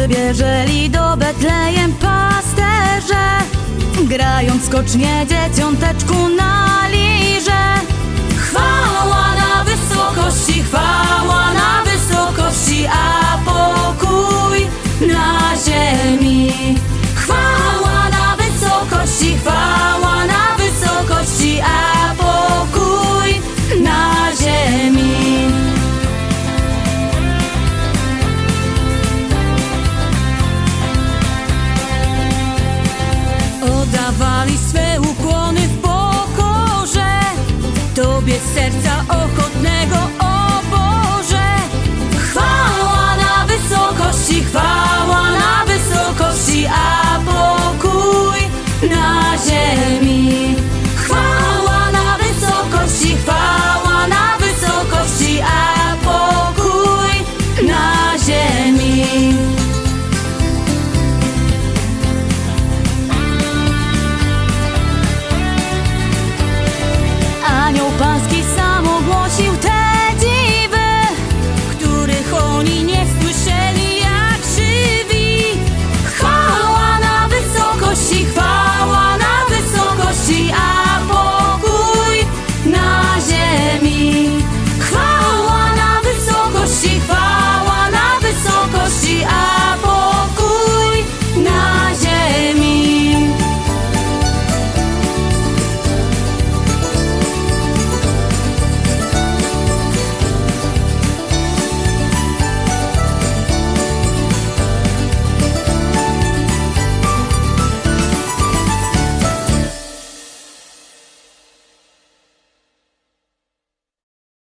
Przybieżeli do Betlejem pasterze Grając skocznie dzieciąteczku na kobiet serca ochotę